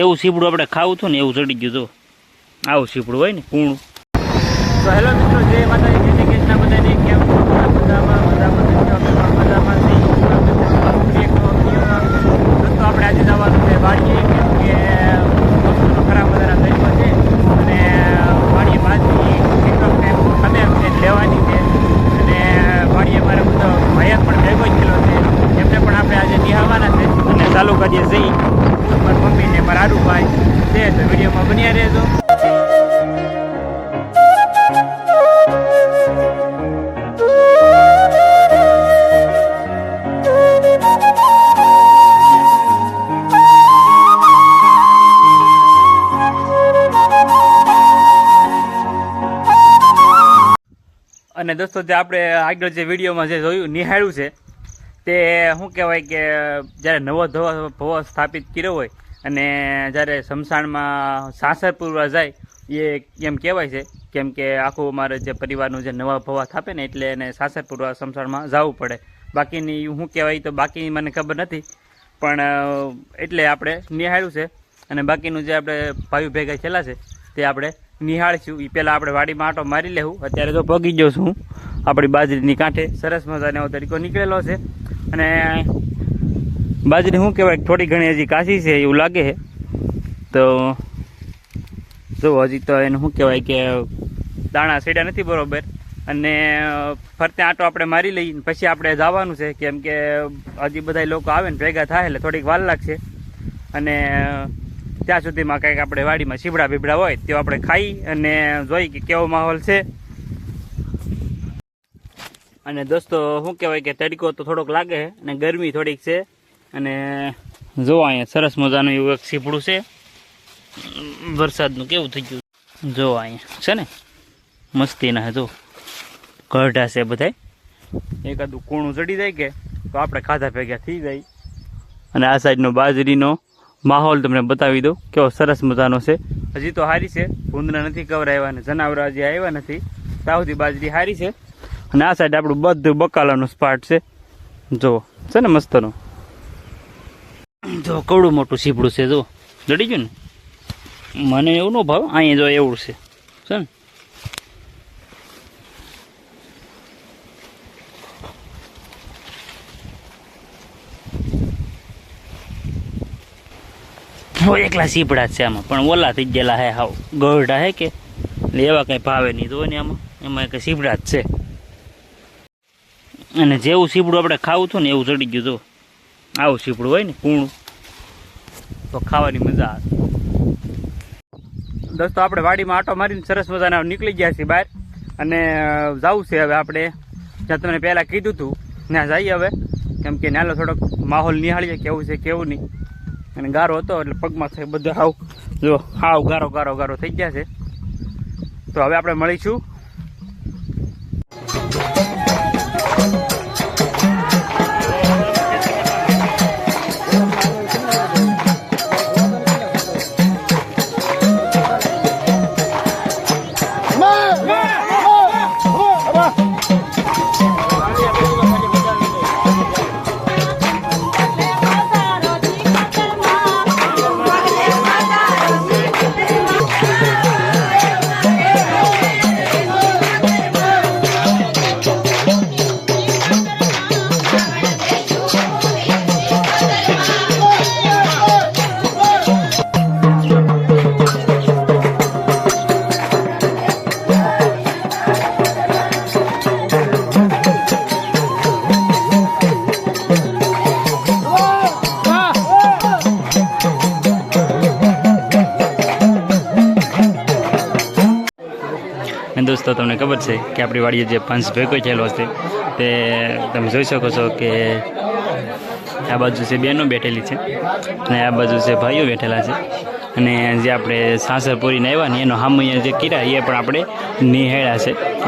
એવું સીપડું આપણે ખાવું હતું ને એવું ચડી ગયું તો. આવું સીપડું હોય ને કૂણું તો હેલો મિત્રો, જય માતાજી, જય શ્રી કૃષ્ણ બધાને. કેમ મજામાં મજામાં પણ આપણે આજે જવાનું છે વાડીએ કેમ કે વસ્તુનો ખરાબ બધાના દરિયો છે અને વાડીએ બાજરી કેટલોક ટાઈમ ખમે એમ છે લેવાની છે અને વાડીએ મારે બધો ભયક પણ ભેગો જ થયેલો છે એમને પણ આપણે આજે નિહાળવાના છે અને ચાલુ કરીએ જઈ મારી મમ્મી ને મારા આરુભાઈ છે તો વિડીયોમાં બન્યા રહેજો અને દોસ્તો, જે આપણે આગળ જે વિડીયોમાં જે જોયું, નિહાળ્યું છે, તે શું કહેવાય કે જ્યારે નવો ધવો ભવો સ્થાપિત કર્યો હોય અને જ્યારે શમશાનમાં સાસર પૂરવા જાય, એ એમ કહેવાય છે, કેમ કે આખું અમારે જે પરિવારનું જે નવા ભવા થાપે ને એટલે એને સાસર પૂરવા શમશાનમાં જવું પડે. બાકીની શું કહેવાય તો બાકી મને ખબર નથી, પણ એટલે આપણે નિહાળ્યું છે. અને બાકીનું જે આપણે ભાઈ ભેગા થયેલા છે, તે આપણે નિહાળીશું. એ પહેલાં આપણે વાડીમાં આંટો મારી લેવું અત્યારે તો પગી ગયો છું આપણી બાજરીની કાંઠે સરસ મજાનો એવો તરીકો નીકળેલો છે. અને બાજરી શું કહેવાય, થોડી ઘણી હજી કાચી છે, એવું લાગે છે. તો જો, હજી તો એને શું કહેવાય કે દાણા સેડ્યા નથી બરોબર. અને ફરતે આંટો આપણે મારી લઈએ પછી આપણે જવાનું છે, કેમ કે હજી બધા લોકો આવે ને ભેગા થાય એટલે થોડીક વાર લાગશે. અને ત્યાં સુધીમાં કંઈક આપણે વાડીમાં શીબડા બીબડા હોય તે આપણે ખાઈ અને જોઈ કે કેવો માહોલ છે. અને દોસ્તો, શું કહેવાય કે તડકો તો થોડોક લાગે અને ગરમી થોડીક છે. અને જો અહીંયા સરસ મજાનું એવું એક સીપડું છે. વરસાદનું કેવું થઈ ગયું? જો અહીંયા, છે ને? મસ્તીના ના જો. ગઢા છે બધાય. એકાદું કૂણું ચડી જાય કે, તો આપણે ખાધા ભેગા થઈ જાય. અને આ સાઈડનો બાજરીનો માહોલ તમને બતાવી દઉં, કેવો સરસ મજાનો છે. હજી તો સારી છે ભૂંદરા નથી કવરાવ્યા અને જનાવર હજી આવ્યા નથી. તાવથી બાજરી સારી છે. અને આ સાઈડ આપણું બધું બકાલાનું સ્પાટ છે. જુઓ છે ને મસ્તનું? જો કવડું મોટું સીપડું છે, જો. જડી ગયું ને? મને એવું ન ભાવ, અહીંયા જો એવું છે. છે ને? એકલા સીપડા છે આમાં. પણ ઓલા થઈ ગયેલા હે હાવ. ગરડા હે કે? એવા કંઈ ભાવે નહીં, તો ને આમાં. એમાં કંઈ સીપડા જ છે. અને જેવું સીપડું આપણે ખાવું હતું ને, એવું ચડી ગયું તો આવું સીપડું હોય ને કૂણું તો ખાવાની મજા આવે. દોસ્તો, આપણે વાડીમાં આટો મારીને સરસ મજાના નીકળી ગયા છીએ બહાર. અને જવું છે હવે આપણે. જ્યાં તમને પહેલાં કીધું હતું ત્યાં જઈએ હવે. કેમ કે નાલો થોડોક માહોલ નિહાળીએ, કેવું છે, કેવું નહીં. અને ગારો હતો એટલે પગમાં થઈ બધા હાવ. જો, હાવ ગારો ગારો ગારો થઈ ગયા છે. તો હવે આપણે મળીશું. અને દોસ્તો, તમને ખબર છે કે આપણી વાડીએ જે પંચ ભેગો થયેલો છે તે તમે જોઈ શકો છો કે આ બાજુ છે બહેનો બેઠેલી છે અને આ બાજુ છે ભાઈઓ બેઠેલા છે. અને જે આપણે સાસર પૂરીને આવ્યા ને એનો હામૈયા જે કીરા એ પણ આપણે નિહાળ્યા છે.